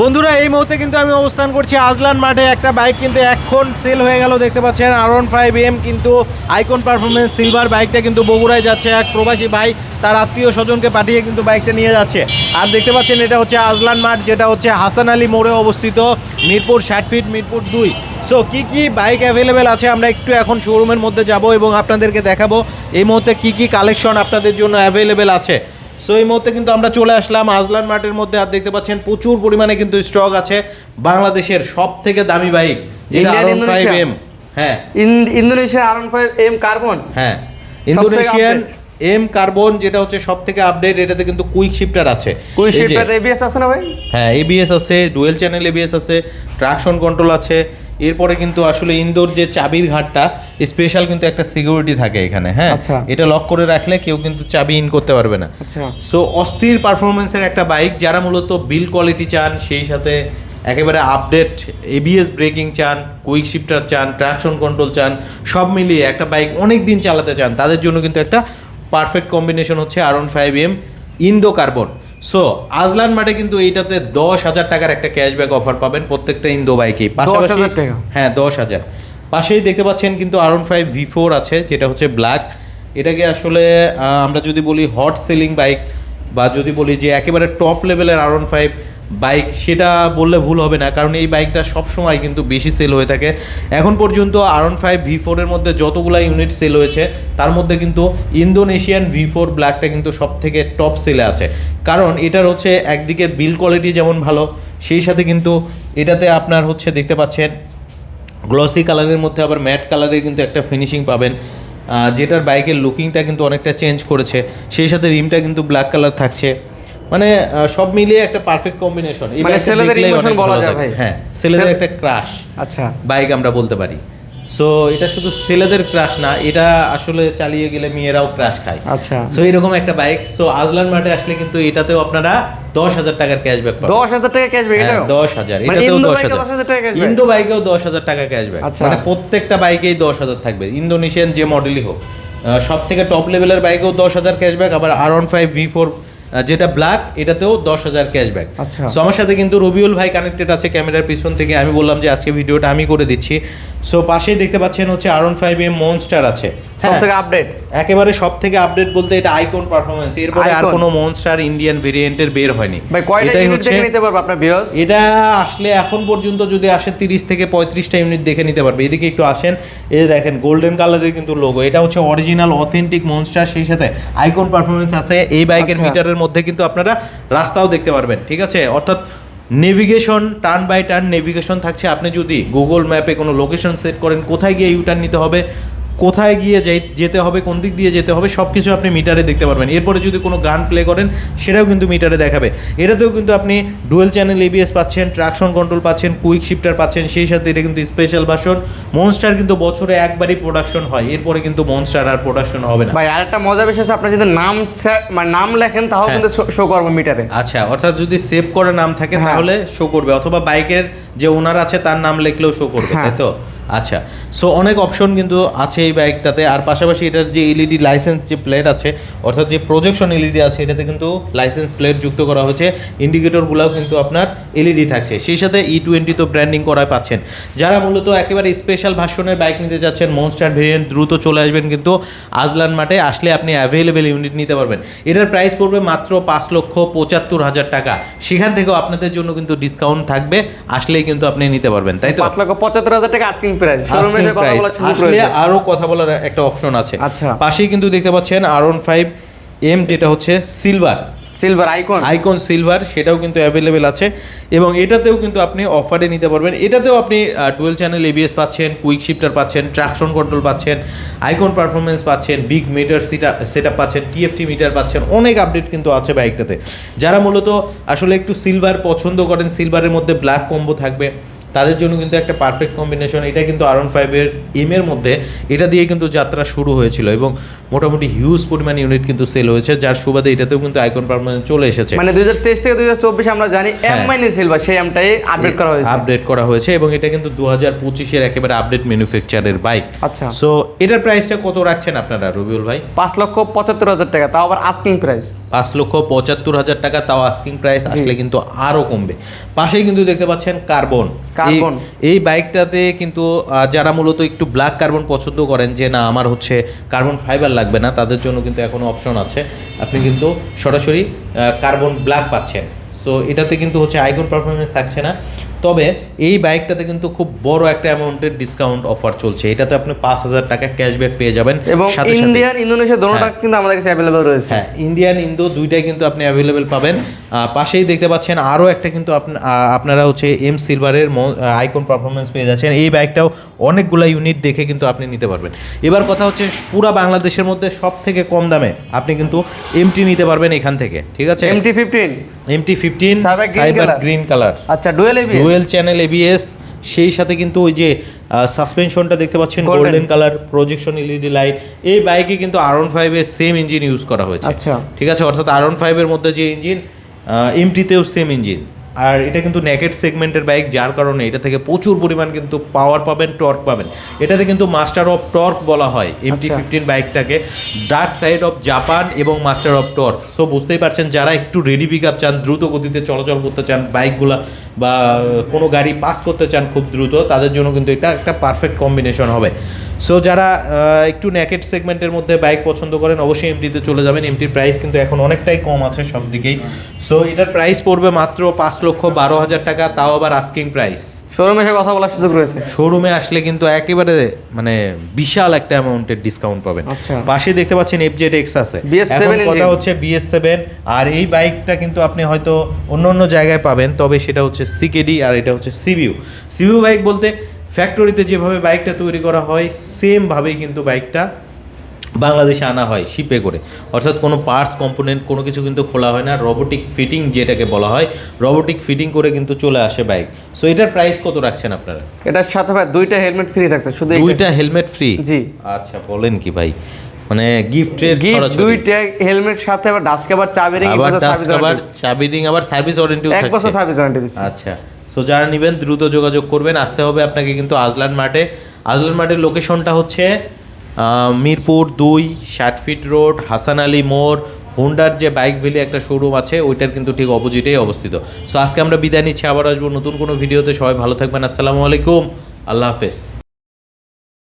বন্ধুরা, এই মুহূর্তে কিন্তু আমি অবস্থান করছি আজলান মাঠে। একটা বাইক কিন্তু এখন সেল হয়ে গেল, দেখতে পাচ্ছেন আর ওয়ান ফাইভ এম কিন্তু আইকন পারফরমেন্স সিলভার বাইকটা কিন্তু বগুড়ায় যাচ্ছে। এক প্রবাসী ভাই তার আত্মীয় স্বজনকে পাঠিয়ে কিন্তু বাইকটা নিয়ে যাচ্ছে। আর দেখতে পাচ্ছেন, এটা হচ্ছে আজলান মাঠ, যেটা হচ্ছে হাসান আলী মোড়ে অবস্থিত, মিরপুর ষাট ফিট মিরপুর দুই। সো কি কি বাইক অ্যাভেলেবেল আছে, আমরা একটু এখন শোরুমের মধ্যে যাব এবং আপনাদেরকে দেখাবো, এই মুহূর্তে কি কি কালেকশন আপনাদের জন্য অ্যাভেলেবেল আছে। সো এই মুহূর্তে কিন্তু আমরা চলে আসলাম আজলান মাঠের মধ্যে আর দেখতে পাচ্ছেন প্রচুর পরিমাণে কিন্তু স্টক আছে বাংলাদেশের সব থেকে দামি বাইক যেটা আর ফাইভ এম হ্যাঁ। আর ফাইভ এম কার্বন হ্যাঁ। ইন্দোনেশিয়ান এম কার্বন যেটা হচ্ছে সব থেকে আপডেট এটাতে কিন্তু কুইক শিফটার আছে। কুই এই যে- শিফটার এবিএস আছে না ভাই? হ্যাঁ এবিএস আছে ডুয়েল চ্যানেল এবিএস আছে ট্রাকশন কন্ট্রোল আছে এরপরে কিন্তু আসলে ইন্দোর যে চাবির ঘাটটা স্পেশাল কিন্তু একটা সিকিউরিটি থাকে এখানে হ্যাঁ? আচ্ছা। এটা লক করে রাখলে কেউ কিন্তু চাবি ইন করতে পারবে না। আচ্ছা। সো অস্থির পারফরমেন্সের একটা বাইক যারা মূলত বিল কোয়ালিটি চান সেই সাথে একেবারে আপডেট এবিএস ব্রেকিং চান কুইক শিফটার চান ট্রাকশন কন্ট্রোল চান সব মিলিয়ে একটা বাইক অনেক দিন চালাতে চান তাদের জন্য কিন্তু একটা পারফেক্ট কম্বিনেশন হচ্ছে R one five M Indo carbon so Azlan মাঠে কিন্তু এইটাতে দশ হাজার টাকার একটা ক্যাশব্যাক অফার পাবেন প্রত্যেকটা ইন্দো বাইকেই পাশাপাশি হ্যাঁ দশ হাজার। পাশেই দেখতে পাচ্ছেন কিন্তু আরন ফাইভ ভি ফোর আছে যেটা হচ্ছে ব্ল্যাক এটাকে আসলে আমরা যদি বলি হট সেলিং বাইক বা যদি বলি যে একেবারে টপ লেভেলের আরন ফাইভ বাইক, সেটা বললে ভুল হবে না, কারণ এই বাইকটা সবসময় কিন্তু বেশি সেল হয়ে থাকে। এখন পর্যন্ত আর ওয়ান ফাইভ ভি ফোরের মধ্যে যতগুলা ইউনিট সেল হয়েছে, তার মধ্যে কিন্তু ইন্দোনেশিয়ান ভি ফোর ব্ল্যাকটা কিন্তু সব থেকে টপ সেলে আছে। কারণ এটার হচ্ছে একদিকে বিল কোয়ালিটি যেমন ভালো, সেই সাথে কিন্তু এটাতে আপনার হচ্ছে দেখতে পাচ্ছেন গ্লসি কালারের মধ্যে আবার ম্যাট কালারের কিন্তু একটা ফিনিশিং পাবেন যেটার বাইকের লুকিংটা কিন্তু অনেকটা চেঞ্জ করেছে। সেই সাথে রিমটা কিন্তু ব্ল্যাক কালার থাকছে। মানে সব মিলিয়ে একটা পারফেক্ট কম্বিনেশন মানে ছেলেদের emotion বলা যায় ভাই। হ্যাঁ ছেলেদের একটা ক্রাশ আচ্ছা। বাইক আমরা বলতে পারি। সো এটা শুধু ছেলেদের ক্রাশ না এটা আসলে চালিয়ে গেলে মেয়েরাও ক্রাশ খায়। আচ্ছা। সো এরকম একটা বাইক সো আজলান মাঠে আসলে কিন্তু এটাতেও আপনারা দশ হাজার টাকার ক্যাশব্যাক পাবেন। দশ হাজার টাকা ক্যাশব্যাক এটাও? দশ হাজার। মানে এটাতেও দশ হাজার। 10,000 টাকা ইন্দো বাইকেও দশ হাজার টাকা ক্যাশব্যাক আচ্ছা। মানে প্রত্যেকটা বাইকেই দশ হাজার থাকবে। ইন্দোনেশিয়ান যে মডেলই হোক। সব থেকে টপ লেভেলের বাইকেও দশ হাজার ক্যাশব্যাক আবার R one five V four যেটা ব্ল্যাক এটাতেও দশ হাজার ক্যাশব্যাক আচ্ছা। সো আমার সাথে কিন্তু রবিউল ভাই কানেক্টেড আছে ক্যামেরার পিছন থেকে। আমি বললাম যে আজকে ভিডিওটা আমি করে দিচ্ছি। সো পাশেই দেখতে পাচ্ছেন হচ্ছে R one five M monster আছে। হ্যাঁ। আপডেট একেবারে সব থেকে আপডেট বলতে এটা আইকন পারফরমেন্স এরপরে আর কোনো মনস্টার ইন্ডিয়ান ভেরিয়েন্টের বের হয়নি। ভাই কয়টা ইউনিট দেখে নিতে পারবে আপনার ভিউয়ার্স এটা আসলে এখন পর্যন্ত যদি আসে তিরিশ থেকে পঁয়ত্রিশটা ইউনিট দেখে নিতে পারবে। এদিকে একটু আসেন। এই দেখেন গোল্ডেন কালারের কিন্তু লোগো এটা হচ্ছে অরিজিনাল অথেন্টিক মনস্টার সেই সাথে আইকন পারফরমেন্স আছে। এই বাইকের আচ্ছা। মিটারের মধ্যে কিন্তু আপনারা রাস্তাও দেখতে পারবেন, ঠিক আছে? অর্থাৎ navigation turn by turn navigation থাকছে। আপনি যদি গুগল ম্যাপে কোনো লোকেশন সেট করেন, কোথায় গিয়ে ইউটার্ন নিতে হবে? কোথায় গিয়ে যাই- যেতে হবে কোন দিক দিয়ে যেতে হবে সব কিছু আপনি মিটারে দেখতে পারবেন এরপরে যদি কোনো গান প্লে করেন সেটাও কিন্তু মিটারে দেখাবে এটাতেও কিন্তু আপনি ডুয়েল চ্যানেল এবিএস পাচ্ছেন ট্রাকশন কন্ট্রোল পাচ্ছেন কুইক শিফটার পাচ্ছেন সেই সাথে এটা কিন্তু স্পেশাল ভার্সন মনস্টার কিন্তু বছরে একবারই প্রোডাকশন হয় এরপরে কিন্তু মনস্টার আর প্রোডাকশন হবে না ভাই আর একটা মজা বিষয় আছে আপনি যদি নাম মানে নাম লেখেন তাও হ্যাঁ। কিন্তু শো করবে মিটারে আচ্ছা অর্থাৎ যদি সেভ করে নাম থাকে হ্যাঁ। তাহলে শো করবে অথবা বাইকের যে ওনার আছে তার নাম লিখলেও শো করবে হ্যাঁ। তাই তো আচ্ছা সো অনেক অপশন কিন্তু আছে এই বাইকটাতে। আর পাশাপাশি এটার যে এলইডি লাইসেন্স যে প্লেট আছে, অর্থাৎ যে প্রজেকশন এলইডি আছে, এটাতে কিন্তু লাইসেন্স প্লেট যুক্ত করা হয়েছে। ইন্ডিকেটরগুলোও কিন্তু আপনার এলইডি থাকছে। সেই সাথে ই টোয়েন্টি তো ব্র্যান্ডিং করায় পাচ্ছেন। যারা মূলত একেবারে স্পেশাল ভার্সনের বাইক নিতে যাচ্ছেন মনস্টার ভেরিয়েন্ট দ্রুত চলে আসবেন কিন্তু আজলান মাঠে আসলে আপনি অ্যাভেলেবেল ইউনিট নিতে পারবেন। এটার প্রাইস পড়বে মাত্র পাঁচ লক্ষ পঁচাত্তর হাজার টাকা। সেখান থেকেও আপনাদের জন্য কিন্তু ডিসকাউন্ট থাকবে। আসলেই কিন্তু আপনি নিতে পারবেন, তাই তো? পাঁচ লক্ষ পঁচাত্তর হাজার টাকা আস্কিং প্রাইস শোরুমে কথা। বলার আসলে আরও কথা বলার একটা অপশন আছে। আচ্ছা। পাশেই কিন্তু দেখতে পাচ্ছেন আর ফাইভ এম যেটা হচ্ছে silver silver icon icon silver সেটাও কিন্তু অ্যাভেলেবেল আছে। এবং এটাতেও কিন্তু আপনি অফারে নিতে পারবেন। এটাতেও আপনি ডুয়েল চ্যানেল এবিএস পাচ্ছেন কুইক শিফটার পাচ্ছেন ট্রাকশন কন্ট্রোল পাচ্ছেন আইকন পারফরমেন্স পাচ্ছেন বিগ মিটার সেট আপ পাচ্ছেন টিএফটি মিটার পাচ্ছেন অনেক আপডেট কিন্তু আছে বাইকটাতে যারা মূলত আসলে একটু সিলভার পছন্দ করেন সিলভারের মধ্যে ব্ল্যাক কম্বো থাকবে তাদের জন্য কিন্তু একটা পারফেক্ট কম্বিনেশন এটা কিন্তু আরন ফাইভের এম এর মধ্যে এটা দিয়ে কিন্তু যাত্রা শুরু হয়েছিল এবং মোটামুটি হিউজ পরিমাণ ইউনিট কিন্তু সেল হয়েছে যার সুবাদে এটাতেও কিন্তু আইকন পারমানেন্ট চলে এসেছে। মানে দুই হাজার তেইশ থেকে দুই আমরা জানি এম। মাইনে সিলভার সেই এমটাই আপডেট করা হয়েছে। আপডেট করা হয়েছে এবং এটা কিন্তু দু হাজার পঁচিশের একেবারে আপডেট ম্যানুফ্যাকচারের বাইক আচ্ছা। সো এটার প্রাইসটা কত রাখছেন আপনারা রবিউল ভাই? পাঁচ লক্ষ পঁচাত্তর হাজার টাকা তাও আবার আস্কিং প্রাইস পাঁচ লক্ষ পঁচাত্তর হাজার টাকা তাও আস্কিং প্রাইস আসলে কিন্তু আরও কমবে। পাশেই কিন্তু দেখতে পাচ্ছেন কার্বন কার্বন। এই বাইকটাতে কিন্তু যারা মূলত একটু ব্ল্যাক কার্বন পছন্দ করেন যে না আমার হচ্ছে কার্বন ফাইবার লাগবে না তাদের জন্য কিন্তু এখনও অপশন আছে। আপনি কিন্তু সরাসরি কার্বন ব্ল্যাক পাচ্ছেন। সো এটাতে কিন্তু হচ্ছে আইকন পারফরমেন্স থাকছে না। তবে এই বাইকটাতে কিন্তু খুব বড় একটা অ্যামাউন্টের ডিসকাউন্ট অফার চলছে। এটাতে আপনি পাঁচ হাজার টাকা ক্যাশব্যাক পেয়ে যাবেন। এবং ইন্ডিয়ান ইন্দোনেশিয়া দোনোটা। কিন্তু আমাদের কাছে অ্যাভেলেবল রয়েছে। হ্যাঁ ইন্ডিয়ান ইন্দো দুইটাই কিন্তু আপনি অ্যাভেলেবেল পাবেন। পাশেই দেখতে পাচ্ছেন আরও একটা কিন্তু আপনা- আপনারা হচ্ছে এম সিলভারের আইকন পারফরমেন্স পেয়ে যাচ্ছেন। এই বাইকটাও অনেকগুলো ইউনিট দেখে কিন্তু আপনি নিতে পারবেন। এবার কথা হচ্ছে পুরা বাংলাদেশের মধ্যে সব থেকে কম দামে আপনি কিন্তু এমটি নিতে পারবেন এখান থেকে ঠিক আছে? MT fifteen MT fifteen cyber. Green colour আচ্ছা dual AB dual channel ABS সেই সাথে কিন্তু ওই যে সাসপেনশনটা দেখতে পাচ্ছেন golden colour projection LED light এই বাইকে কিন্তু আরন ফাইভের সেম ইঞ্জিন ইউজ করা হয়েছে। আচ্ছা। ঠিক আছে? অর্থাৎ আরন ফাইভের মধ্যে যে ইঞ্জিন এমটিতেও সেম ইঞ্জিন আর এটা কিন্তু নেকেট সেগমেন্টের বাইক যার কারণে এটা থেকে প্রচুর পরিমাণ কিন্তু পাওয়ার পাবেন টর্ক পাবেন। এটাতে কিন্তু মাস্টার অফ টর্ক বলা হয় এমটি। ফিফটিন বাইকটাকে ডার্ক সাইড অফ জাপান এবং মাস্টার অফ টর্ক সো বুঝতেই পারছেন যারা একটু রেডি পিক আপ চান দ্রুত গতিতে চলাচল করতে চান বাইকগুলা বা কোনো গাড়ি পাস করতে চান খুব দ্রুত তাদের জন্য কিন্তু এটা একটা পারফেক্ট কম্বিনেশন হবে। সো যারা একটু নেকেট সেগমেন্টের মধ্যে বাইক পছন্দ করেন অবশ্যই এমটিতে চলে যাবেন। এমটির প্রাইস কিন্তু এখন অনেকটাই কম আছে সব দিকেই। সো এটার প্রাইস পড়বে মাত্র পাঁচ লক্ষ বারো হাজার টাকা তাও আবার আস্কিং প্রাইস শোরুমে এসে কথা বলার সুযোগ রয়েছে। শোরুমে আসলে কিন্তু একেবারে মানে বিশাল একটা অ্যামাউন্টের ডিসকাউন্ট পাবেন। আচ্ছা। পাশে দেখতে পাচ্ছেন এফ জেড এক্স আছে। BS7 এখন কথা হচ্ছে বিএস সেভেন আর এই বাইকটা কিন্তু আপনি হয়তো অন্য অন্য জায়গায় পাবেন তবে সেটা হচ্ছে সিকেডি আর এটা হচ্ছে সিবিউ সিবিউ বাইক বলতে ফ্যাক্টরিতে যেভাবে বাইকটা তৈরি করা হয় সেম ভাবেই কিন্তু বাইকটা বাংলাদেশে আনা হয় শিপে করে। অর্থাৎ কোনো পার্টস কম্পোনেন্ট কোনো কিছু কিন্তু খোলা হয় না। রোবোটিক ফিটিং যেটাকে বলা হয় রোবোটিক ফিটিং করে কিন্তু চলে আসে বাইক সো এটার প্রাইস কত রাখছেন আপনারা? এটার সাথে ভাই দুইটা হেলমেট ফ্রি থাকছে শুধু দুইটা হেলমেট ফ্রি জি। আচ্ছা বলেন কি ভাই? মানে গিফটের গিফট দুইটা হেলমেট সাথে আবার ডাস্ট কভার চাবি রিং আবার ডাস্ট কভার চাবি রিং আবার সার্ভিস ওয়ারেন্টিও এক বছর সার্ভিস ওয়ারেন্টি দিচ্ছে। আচ্ছা। সো যারা নেবেন, দ্রুত যোগাযোগ করবেন। আসতে হবে আপনাকে কিন্তু আজলান মাঠে। আজলান মাঠের লোকেশনটা হচ্ছে মিরপুর দুই ষাট ফিট রোড, হাসান আলী মোড়, হোন্ডার যে বাইক ভ্যালি একটা শোরুম আছে, ওইটার কিন্তু ঠিক অপোজিটেই অবস্থিত। সো আজকে আমরা বিদায় নিচ্ছি, আবার আসব নতুন কোনো ভিডিওতে। সবাই ভালো থাকবেন। আসসালামু আলাইকুম। আল্লাহ হাফেজ।